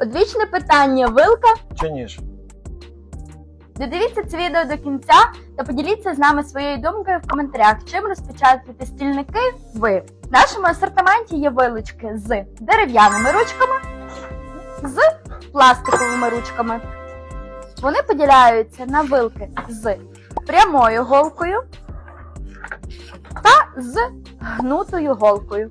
Одвічне питання вилка. чи ніж? Додивіться це відео до кінця та поділіться з нами своєю думкою в коментарях, чим розпечатати стільники ви. В нашому асортименті є вилочки з дерев'яними ручками, з пластиковими ручками. Вони поділяються на вилки з прямою голкою та з гнутою голкою.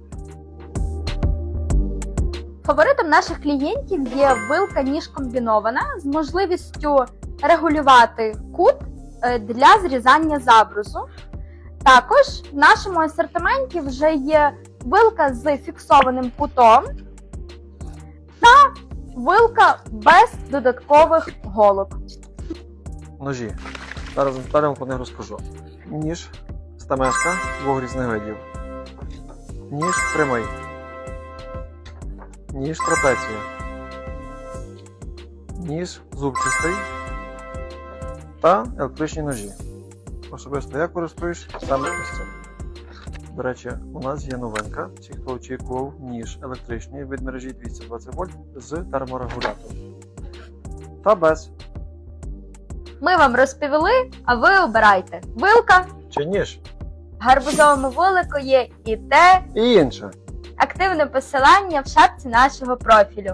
Фаворитом наших клієнтів є вилка ніж комбінована з можливістю регулювати кут е, для зрізання забрусу. Також в нашому асортименті вже є вилка з фіксованим кутом та вилка без додаткових голок. Ножі. Зараз детально про них розкажу. Ніж стамеска двох різних видів. Ніж прямий. Ніж трапеція. Ніж зубчастий. Та електричні ножі. Особисто я користуюсь саме ось цим. До речі, у нас є новинка. Ті, хто очікував ніж електричний від мережі 220 вольт з терморегулятором. Та без. Ми вам розповіли, а ви обирайте. Вилка Чи ніж? в гарбузовому вулику є і те І інше. Активне посилання в шапці нашого профілю.